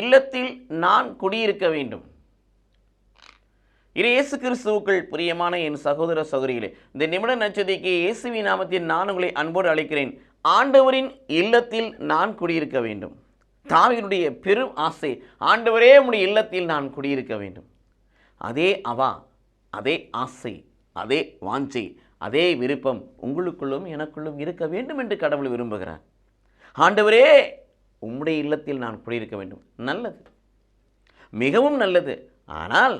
இல்லத்தில் நான் குடியிருக்க வேண்டும். இது இயேசு கிறிஸ்துவுக்குள் பிரியமான என் சகோதர சகோதரிகளே இந்த நிமிட நட்சத்திரிக்கு இயேசுவி நாமத்தில் நான் உங்களை அன்போடு அழைக்கிறேன். ஆண்டவரின் இல்லத்தில் நான் குடியிருக்க வேண்டும். தாவினுடைய பெரும் ஆசை ஆண்டவரே உடைய இல்லத்தில் நான் குடியிருக்க வேண்டும். அதே அவா அதே ஆசை அதே வாஞ்சை அதே விருப்பம் உங்களுக்குள்ளும் எனக்குள்ளும் இருக்க வேண்டும் என்று கடவுள் விரும்புகிறார். ஆண்டவரே உம்முடைய இல்லத்தில் நான் குடியிருக்க வேண்டும். நல்லது. மிகவும் நல்லது. ஆனால்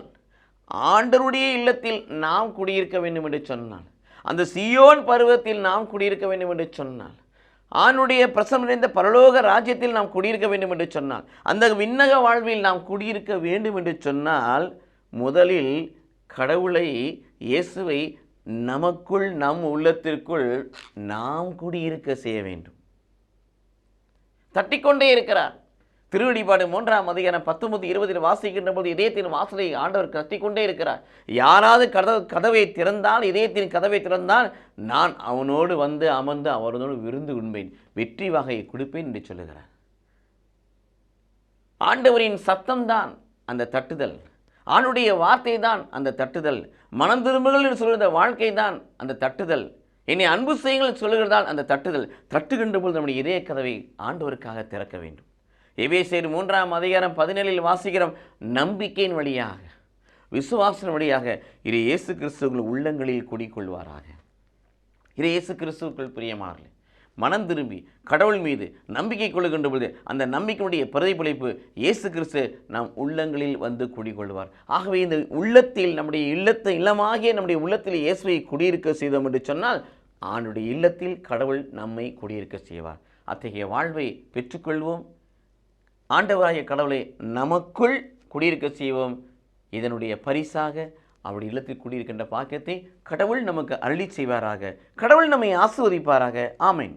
ஆண்டருடைய இல்லத்தில் நாம் குடியிருக்க வேண்டும் என்று சொன்னால் அந்த சியோன் பருவத்தில் நாம் குடியிருக்க வேண்டும் என்று சொன்னால் ஆணுடைய பிரசம் நிறைந்த பரலோக ராஜ்யத்தில் நாம் குடியிருக்க வேண்டும் என்று சொன்னால் அந்த விண்ணக வாழ்வில் நாம் குடியிருக்க வேண்டும் என்று சொன்னால் முதலில் கடவுளை இயேசுவை நமக்குள் நம் உள்ளத்திற்குள் நாம் குடியிருக்க செய்ய வேண்டும். தட்டிக்கொண்டே இருக்கிறார். திருவடிபாடு மூன்றாம் அதிகாரம் பத்தொன்பது இருபதில் வாசிக்கின்ற போது இதயத்தின் வாசலை ஆண்டவர் கத்திக்கொண்டே இருக்கிறார். யாராவது கதவு கதவை திறந்தால் இதயத்தின் கதவை திறந்தால் நான் அவனோடு வந்து அமர்ந்து அவனோடு விருந்து உண்பேன் வெற்றி வகையை கொடுப்பேன் என்று சொல்லுகிறார். ஆண்டவரின் சத்தம்தான் அந்த தட்டுதல். ஆணுடைய வார்த்தை தான் அந்த தட்டுதல். மனம் திரும்புகள் என்று சொல்கிற வாழ்க்கை தான் அந்த தட்டுதல். என்னை அன்பு செய்யுங்கள் சொல்லுகிறதால் அந்த தட்டுதல் தட்டுகின்ற பொழுது நம்முடைய இதய கதவை ஆண்டவருக்காக திறக்க வேண்டும். எவேசேர் மூன்றாம் அதிகாரம் பதினேழில் வாசிக்கிறோம் நம்பிக்கையின் வழியாக விசுவாசன வழியாக இரு இயேசு கிறிஸ்துக்கள் உள்ளங்களில் குடிக்கொள்வாராக. இரு இயேசு கிறிஸ்துக்கள் பிரியமானவர்களே மனம் திரும்பி கடவுள் மீது நம்பிக்கை கொள்ளுகின்ற பொழுது அந்த நம்பிக்கையுடைய பிரதிபலிப்பு இயேசு கிறிஸ்து நம் உள்ளங்களில் வந்து குடிகொள்வார் ஆகவே இந்த உள்ளத்தில் நம்முடைய இல்லத்தை இல்லமாகிய நம்முடைய உள்ளத்தில் இயேசுவை குடியிருக்க செய்தோம் என்று சொன்னால் ஆணுடைய இல்லத்தில் கடவுள் நம்மை குடியிருக்க செய்வார். அத்தகைய வாழ்வை பெற்றுக்கொள்வோம். ஆண்டவராகிய கடவுளை நமக்குள் குடியிருக்க செய்வோம். இதனுடைய பரிசாக அவருடைய இல்லத்தில் குடியிருக்கின்ற பாக்கியத்தை கடவுள் நமக்கு அருளி செய்வாராக. கடவுள் நம்மை ஆசிர்வதிப்பாராக. ஆமேன்.